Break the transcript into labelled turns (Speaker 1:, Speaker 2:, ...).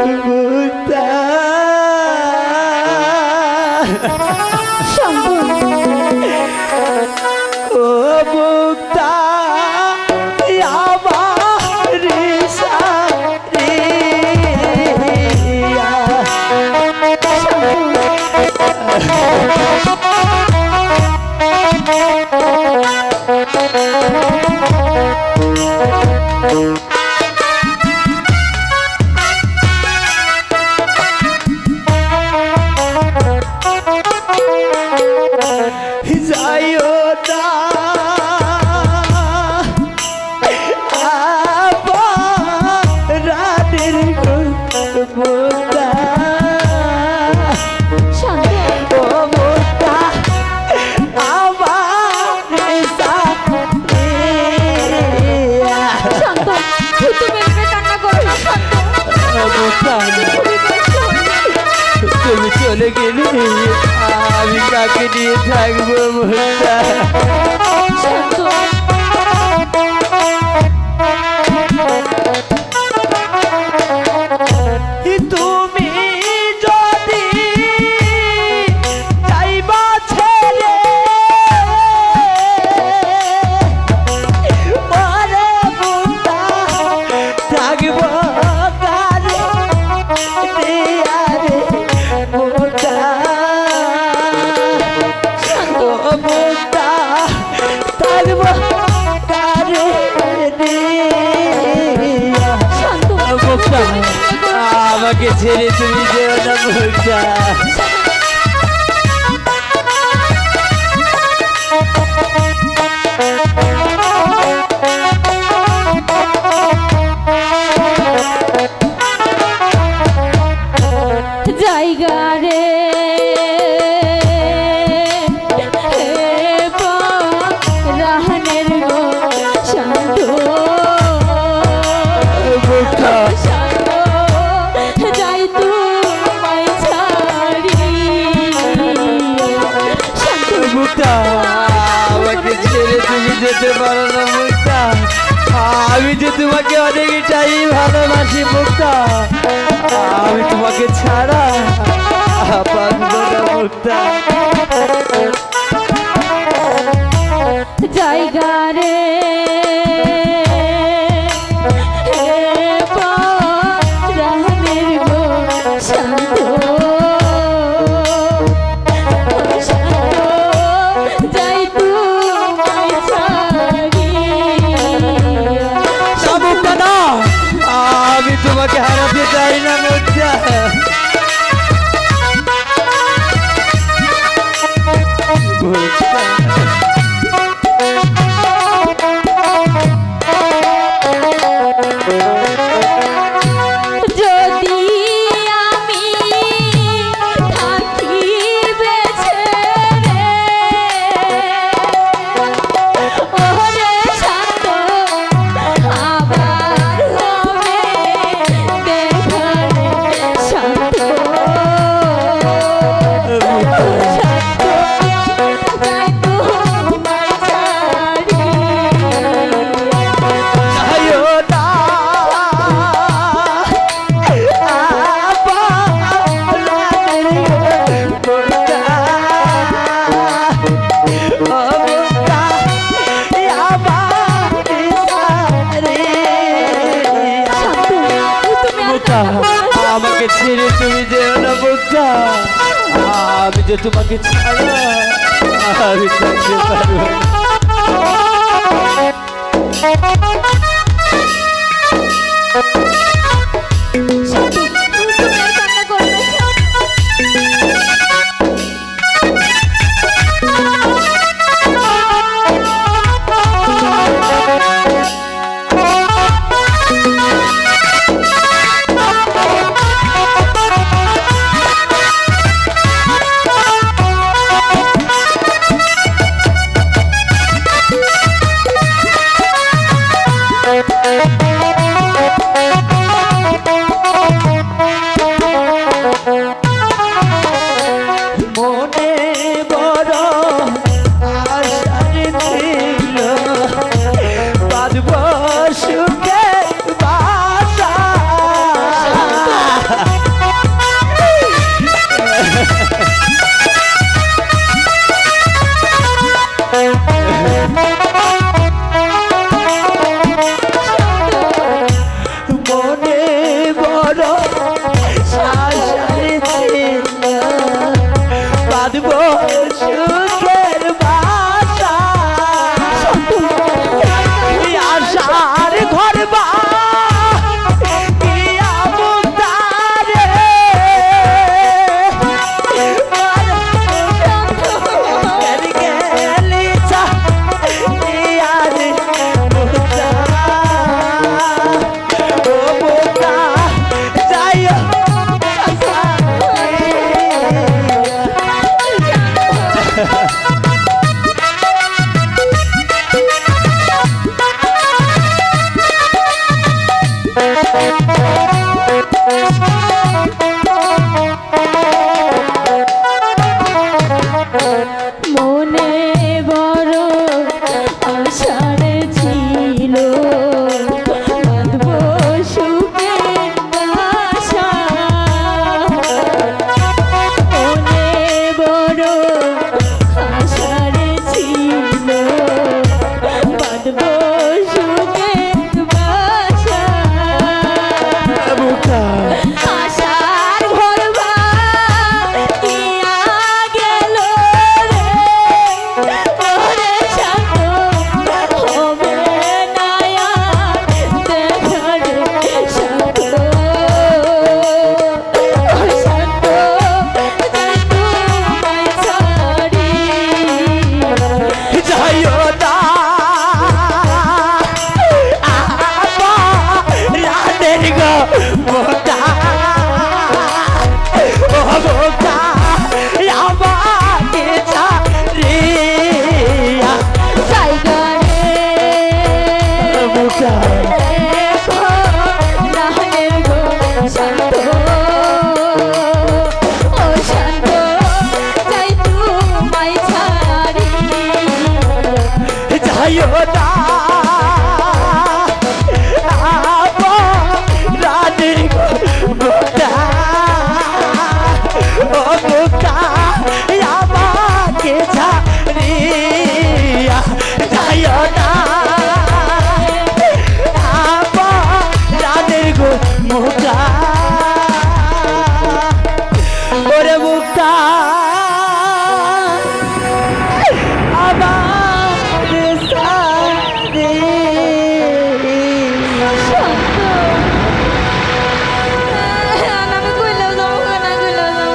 Speaker 1: Música চলে গেলে আমি কাকে নিয়ে থাকব বোতা ছেড়ে তুমি যেও না মুক্তা যেতে পারো না মুক্তা। আমি যে তোমাকে অনেকটাই ভালোবাসি মুক্তা। আমি তোমাকে ছাড়া মুক্তা।
Speaker 2: জায়গা রে।
Speaker 1: চাই না। আমাকে ছেড়ে তুমি যেও না বোঝা আমি যে তোমাকে ছাড়া আমি থাকতে পারব। মনে